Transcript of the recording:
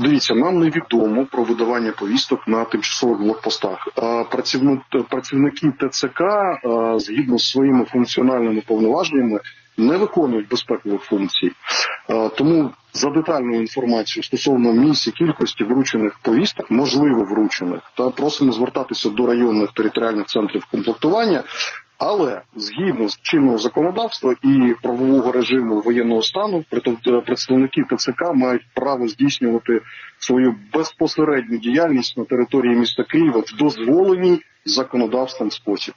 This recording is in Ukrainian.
Дивіться, нам невідомо про видавання повісток на тимчасових блокпостах. Працівники ТЦК згідно з своїми функціональними повноваженнями не виконують безпекових функцій. Тому за детальну інформацію стосовно місць і кількості вручених повісток, можливо вручених, та просимо звертатися до районних територіальних центрів комплектування. Але згідно з чинного законодавства і правового режиму воєнного стану, притом- представники ТЦК мають право здійснювати свою безпосередню діяльність на території міста Києва в дозволеній законодавством спосіб.